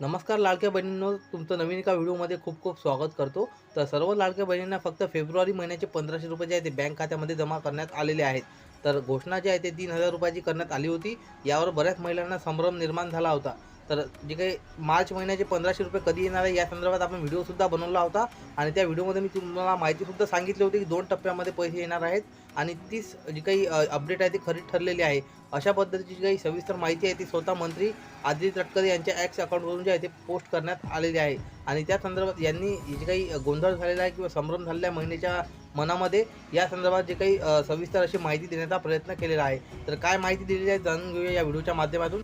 नमस्कार लाडक्या बहिणींनो तुमचं नवीन एका व्हिडिओमध्ये खूप खूप स्वागत करतो. तर सर्व लाडक्या बहिणींना फक्त फेब्रुवारी महिन्याचे पंधराशे रुपये जे आहे ते बँक खात्यामध्ये जमा करण्यात आलेले आहेत. तर घोषणा जी आहे ते तीन हजार रुपयाची करण्यात आली होती. यावर बऱ्याच महिलांना संभ्रम निर्माण झाला होता. तर जे काही मार्च महिन्याचे पंधराशे रुपये कधी येणार आहे या संदर्भात आपण व्हिडिओसुद्धा बनवला होता. आणि त्या व्हिडिओमध्ये मी तुम्हाला माहितीसुद्धा सांगितली होती की दोन टप्प्यामध्ये पैसे येणार आहेत. आणि तीच जी काही अपडेट आहे ती खरी ठरलेली आहे. अशा पद्धतीची जी काही सविस्तर माहिती आहे ती स्वतः मंत्री आदित्य तटकरे यांच्या ॲक्स अकाउंटवरून जे आहे ते पोस्ट करण्यात आलेली आहे. आणि त्या संदर्भात यांनी जे काही गोंधळ झालेला आहे किंवा संभ्रम झालेल्या महिन्याच्या मनामध्ये या संदर्भात जे काही सविस्तर अशी माहिती देण्याचा प्रयत्न केलेला आहे. तर काय माहिती दिलेली आहे जाणून घेऊया या व्हिडिओच्या माध्यमातून.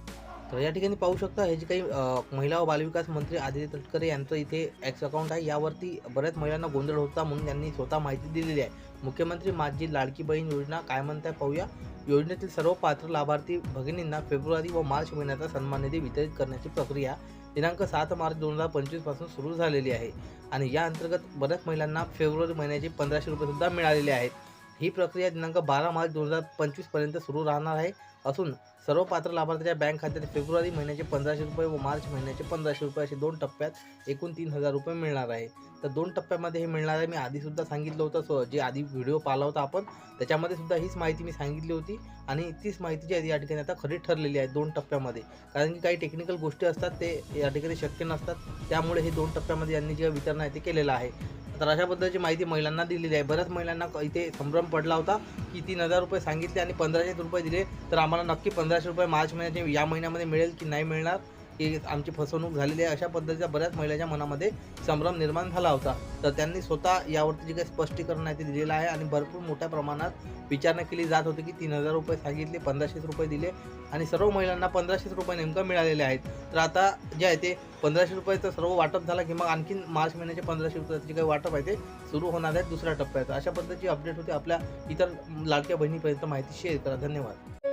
तर या ठिकाणी पाहू शकता हे जे काही महिला व बालविकास मंत्री आदित्य तटकरे यांचं इथे ॲक्स अकाउंट आहे. यावरती बऱ्याच महिलांना गोंधळ होता म्हणून यांनी स्वतः माहिती दिलेली आहे. मुख्यमंत्री माझी लाडकी बहीण योजना काय म्हणताय पाहूया. योजनेतील सर्व पात्र लाभार्थी भगिनींना फेब्रुवारी व मार्च महिन्याचा सन्मान निधी वितरित करण्याची प्रक्रिया दिनांक सात मार्च दोन हजार पंचवीसपासून सुरू झालेली आहे. आणि या अंतर्गत बऱ्याच महिलांना फेब्रुवारी महिन्याचे पंधराशे रुपये सुद्धा मिळालेले आहेत. ही प्रक्रिया दिनांक बारा मार्च दोन हजार पंचवीसपर्यंत सुरू राहणार आहे. असून सर्व पात्र लाभार्थ्याच्या बँक खात्यात फेब्रुवारी महिन्याचे पंधराशे रुपये व मार्च महिन्याचे पंधराशे रुपये असे दोन टप्प्यात एकूण तीन हजार रुपये मिळणार आहे. तर दोन टप्प्यामध्ये हे मिळणार आहे. मी आधीसुद्धा सांगितलं होतं सो जे आधी व्हिडिओ पाहिला होता आपण त्याच्यामध्ये सुद्धा हीच माहिती मी सांगितली होती आणि तीच माहिती जी आहे या ठिकाणी आता खरी ठरलेली आहे दोन टप्प्यामध्ये. कारण की काही टेक्निकल गोष्टी असतात ते या ठिकाणी शक्य नसतात. त्यामुळे हे दोन टप्प्यामध्ये यांनी जे वितरण आहे ते केलेलं आहे. तर अशा पद्धतीची माहिती महिलांना दिलेली आहे. बऱ्याच महिलांना इथे संभ्रम पडला होता की तीन हजार रुपये सांगितले आणि पंधराशे रुपये दिले. तर आम्हाला नक्की पंधराशे रुपये मार्च महिन्याचे या महिन्यामध्ये मिळेल की नाही मिळणार? की आमची फसवणूक झालेली आहे अशा पद्धतीचा बऱ्याच महिलांच्या मनामध्ये संभ्रम निर्माण झाला होता. तर त्यांनी स्वतः यावरती जे काही स्पष्टीकरण आहे ते दिलेलं आहे आणि भरपूर मोठ्या प्रमाणात विचारणा केली जात होती की तीन हजार रुपये सांगितले पंधराशेच रुपये दिले आणि सर्व महिलांना पंधराशेच रुपये नेमकं मिळालेले आहेत. तर आता जे आहे ते पंधराशे रुपयाचं सर्व वाटप झालं की मग आणखीन मार्च महिन्याचे पंधराशे रुपयाचे जे काही वाटप आहे ते सुरू होणार आहे दुसऱ्या टप्प्याचं अशा पद्धतीची अपडेट होती आपल्या इतर लाडक्या बहिणीपर्यंत माहिती शेअर करा. धन्यवाद.